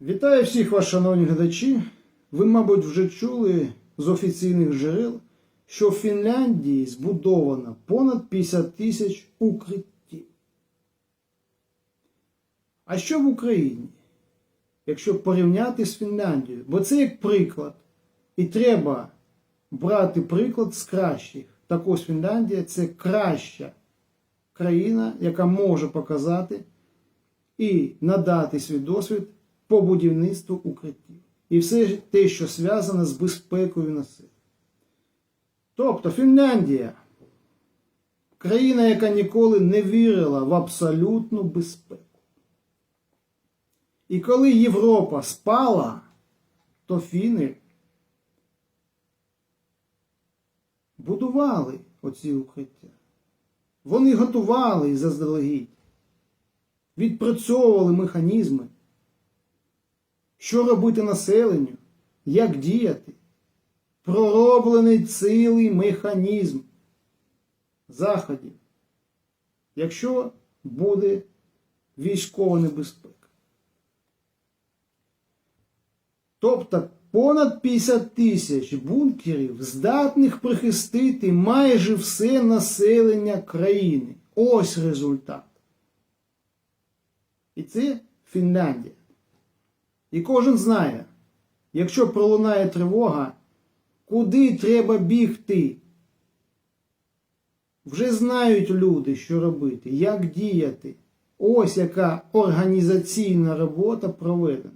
Вітаю всіх вас, шановні глядачі. Ви, мабуть, вже чули з офіційних джерел, що в Фінляндії збудовано понад 50 тисяч укриттів. А що в Україні? Якщо порівняти з Фінляндією, бо це як приклад. І треба брати приклад з кращих. Так ось Фінляндія це краща країна, яка може показати і надати свій досвід по будівництву укриттів. І все те, що зв'язане з безпекою населення. Тобто Фінляндія країна, яка ніколи не вірила в абсолютну безпеку. І коли Європа спала, то фіни будували оці укриття. Вони готували заздалегідь, відпрацьовували механізми, що робити населенню, як діяти. Пророблений цілий механізм заходів, якщо буде військова небезпека. Тобто понад 50 тисяч бункерів здатних прихистити майже все населення країни. Ось результат. І це Фінляндія. І кожен знає, якщо пролунає тривога, куди треба бігти. Вже знають люди, що робити, як діяти. Ось яка організаційна робота проведена.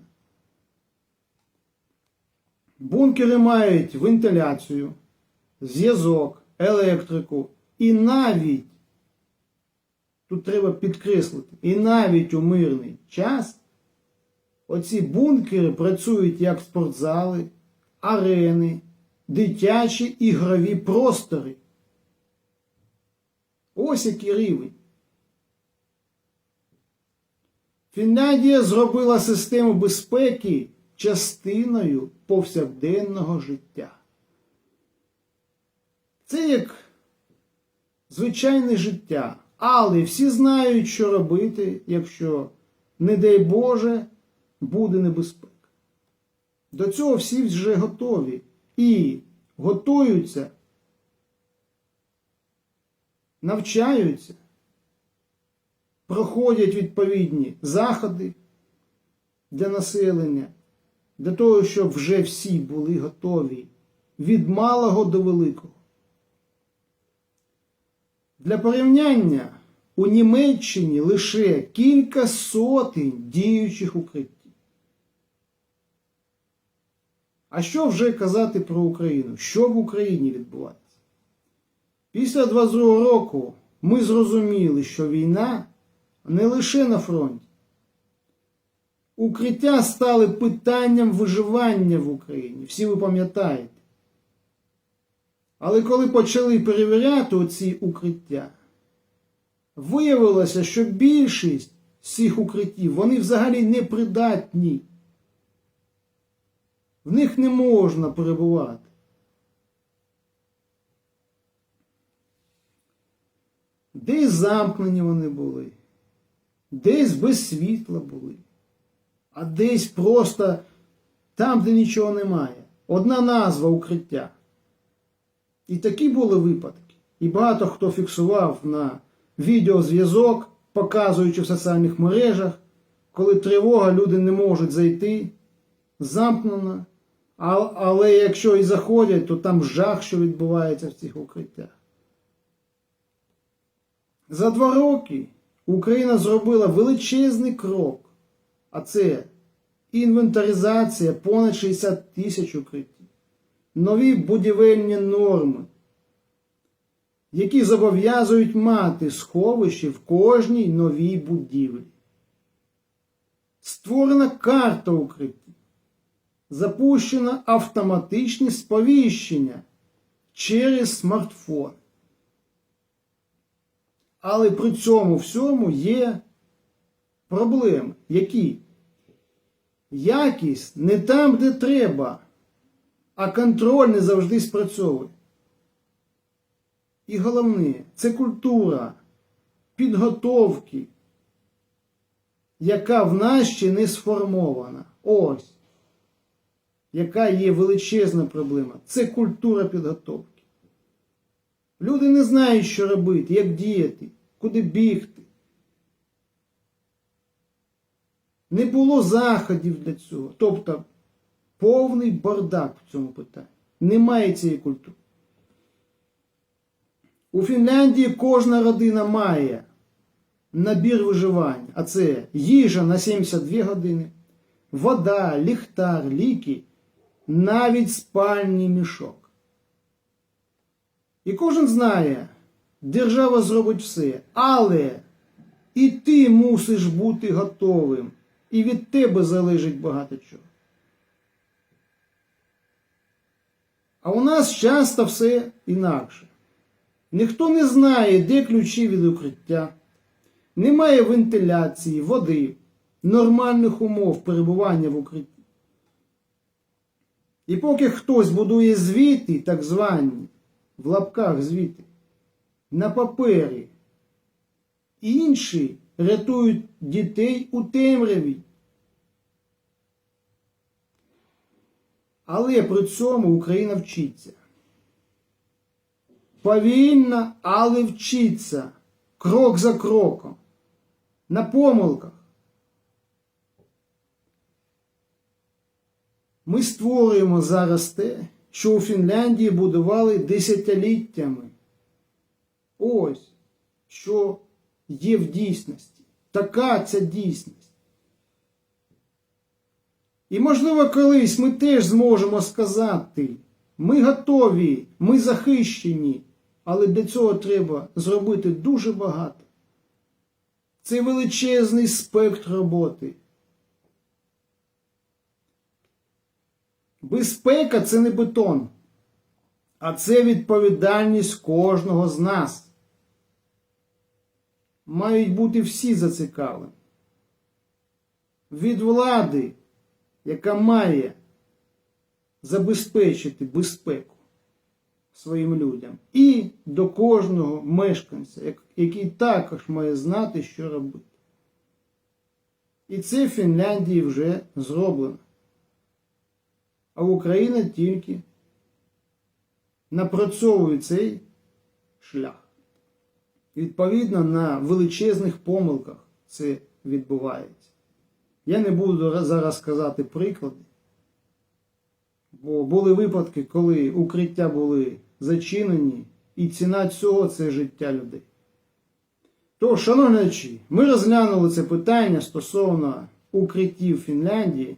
Бункери мають вентиляцію, зв'язок, електрику і навіть, тут треба підкреслити, і навіть у мирний час оці бункери працюють як спортзали, арени, дитячі ігрові простори. Ось який рівень. Фінляндія зробила систему безпеки частиною повсякденного життя. Це як звичайне життя. Але всі знають, що робити, якщо, не дай Боже, буде небезпека. До цього всі вже готові і готуються, навчаються, проходять відповідні заходи для населення, для того, щоб вже всі були готові від малого до великого. Для порівняння у Німеччині лише кілька сотень діючих укриттів. А що вже казати про Україну? Що в Україні відбувається? Після 22 року ми зрозуміли, що війна не лише на фронті. Укриття стали питанням виживання в Україні. Всі ви пам'ятаєте. Але коли почали перевіряти оці укриття, виявилося, що більшість цих укриттів вони взагалі не придатні. В них не можна перебувати. Десь замкнені вони були, десь без світла були, а десь просто там, де нічого немає. Одна назва укриття. І такі були випадки. І багато хто фіксував на відеозв'язок, показуючи в соціальних мережах, коли тривога, люди не можуть зайти, замкнено. А- Але якщо і заходять, то там жах, що відбувається в цих укриттях. За два роки Україна зробила величезний крок, а це інвентаризація понад 60 тисяч укриттів, нові будівельні норми, які зобов'язують мати сховище в кожній новій будівлі. Створена карта укриттів, запущено автоматичне сповіщення через смартфон. Але при цьому всьому є проблеми, які якість не там, де треба, а контроль не завжди спрацьовує. І головне, це культура підготовки яка в нас ще не сформована. Ось. Яка є величезна проблема. Це культура підготовки. Люди не знають, що робити, як діяти, куди бігти. Не було заходів для цього. Тобто повний бардак в цьому питанні. Немає цієї культури. У Фінляндії кожна родина має набір виживання, а це їжа на 72 години, вода, ліхтар, ліки, навіть спальний мішок. І кожен знає, держава зробить все, але і ти мусиш бути готовим, і від тебе залежить багато чого. А у нас часто все інакше. Ніхто не знає, де ключі від укриття. Немає вентиляції, води, нормальних умов перебування в укритті. І поки хтось будує звіти, так звані, в лапках звіти, на папері, інші рятують дітей у темряві. Але при цьому Україна вчиться. Повільно, але вчиться. Крок за кроком. На помилках. Ми створюємо зараз те, що у Фінляндії будували десятиліттями. Ось, що є в дійсності. Така ця дійсність. І, можливо, колись ми теж зможемо сказати, ми готові, ми захищені, але для цього треба зробити дуже багато. Це величезний спектр роботи. Безпека це не бетон, а це відповідальність кожного з нас. Мають бути всі зацікавлені. Від влади, яка має забезпечити безпеку своїм людям, і до кожного мешканця, який також має знати, що робити. І це в Фінляндії вже зроблено. А Україна тільки напрацьовує цей шлях. Відповідно, на величезних помилках це відбувається. Я не буду зараз казати приклади, бо були випадки, коли укриття були зачинені, і ціна цього це життя людей. Тож, шановні ми розглянули це питання стосовно укриттів Фінляндії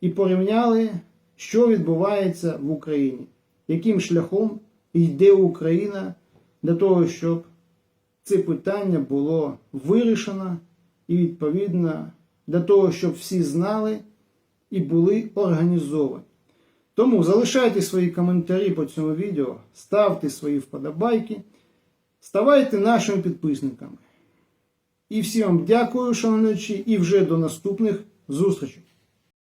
і порівняли, що відбувається в Україні, яким шляхом йде Україна для того, щоб це питання було вирішено і відповідно для того, щоб всі знали і були організовані. Тому залишайте свої коментарі по цьому відео, ставте свої вподобайки, ставайте нашими підписниками. І всім вам дякую, шановні, і вже до наступних зустрічей.